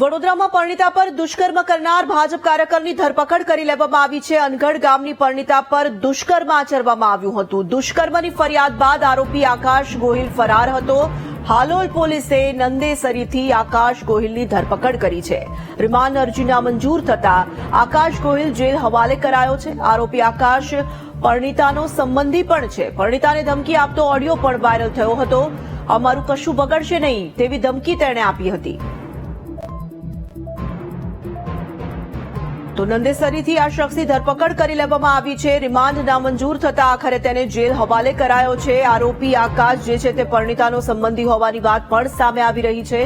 વડોદરામાં પરણિતા પર દુષ્કર્મ કરનાર ભાજપ કાર્યકરની ધરપકડ કરી લેવામાં આવી છે. અનગઢ ગામની પરણિતા પર દુષ્કર્મ આચરવામાં આવ્યું હતું. દુષ્કર્મની ફરિયાદ બાદ આરોપી આકાશ ગોહિલ ફરાર હતો. હાલોલ પોલીસે નંદેસરીથી આકાશ ગોહિલની ધરપકડ કરી છે. રિમાન્ડ અરજી નામંજૂર થતા આકાશ ગોહિલ જેલ હવાલે કરાયો છે. આરોપી આકાશ પરણિતાનો સંબંધી પણ છે. પરણિતાને ધમકી આપતો ઓડિયો પણ વાયરલ થયો હતો. અમારું કશું બગડશે નહીં તેવી ધમકી તેણે આપી હતી. તો નંદેસરીથી આ શખ્સની ધરપકડ કરી લેવામાં આવી છે. રિમાન્ડ નામંજૂર થતા આખરે તેને જેલ હવાલે કરાયો છે. આરોપી આકાશ જે છે તે પરણિતાનો સંબંધી હોવાની વાત પણ સામે આવી રહી છે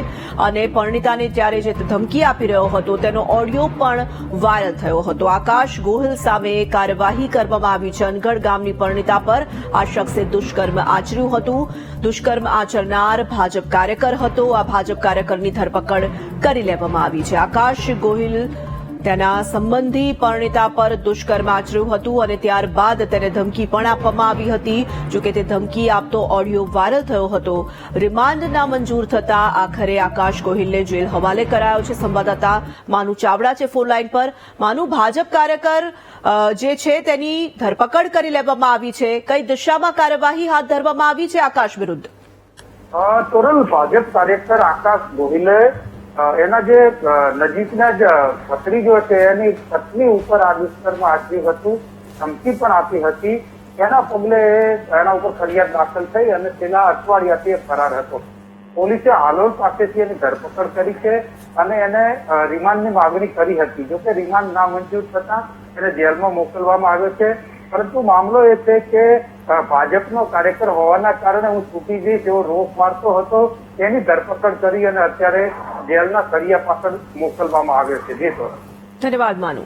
અને પરણિતાને ત્યારે જે ધમકી આપી રહ્યો હતો તેનો ઓડિયો પણ વાયરલ થયો હતો. આકાશ ગોહિલ સામે કાર્યવાહી કરવામાં આવી છે. અનગઢ ગામની પરણિતા પર આ શખ્સે દુષ્કર્મ આચર્યું હતું. દુષ્કર્મ આચરનાર ભાજપ કાર્યકર હતો. આ ભાજપ કાર્યકરની ધરપકડ કરી લેવામાં આવી છે. આકાશ ગોહિલ તેના સંબંધી પરણિતા પર દુષ્કર્મ આચર્યું હતું અને ત્યારબાદ તેને ધમકી પણ આપવામાં આવી હતી. જોકે તે ધમકી આપતો ઓડિયો વાયરલ થયો હતો. રિમાન્ડ ના મંજૂર થતા આખરે આકાશ ગોહિલને જેલ હવાલે કરાયો છે. સંવાદદાતા માનુ ચાવડા છે ફોન લાઈન પર. માનુ, ભાજપ કાર્યકર જે છે તેની ધરપકડ કરી લેવામાં આવી છે. કઈ દિશામાં કાર્યવાહી હાથ ધરવામાં આવી છે આકાશ વિરુદ્ધ? તોરલ ભાજપ કાર્યકર આકાશ ગોહિલે એના જે નજીકના જ ભત્રીજો છે, એની પત્ની ઉપર આ દુષ્કર્મ આચર્યું હતું, ધમકી પણ આપી હતી. એના પગલે એના ઉપર ફરિયાદ દાખલ થઈ અને તેના અઠવાડિયાથી ફરાર હતો. પોલીસે હાલોલ પાસેથી એની ધરપકડ કરી છે અને એને રિમાન્ડની માગણી કરી હતી. જોકે રિમાન્ડ નામંજૂર થતા એને જેલમાં મોકલવામાં આવ્યો છે. પરંતુ મામલો એ છે કે ભાજપનો કાર્યકર હોવાના કારણે હું છૂટી જઈશ એવો રોક મારતો હતો. તેની ધરપકડ કરી અને અત્યારે જેલના સળિયા પાછળ મોકલવામાં આવ્યો છે. જે ધોરણ. ધન્યવાદ, માનુ.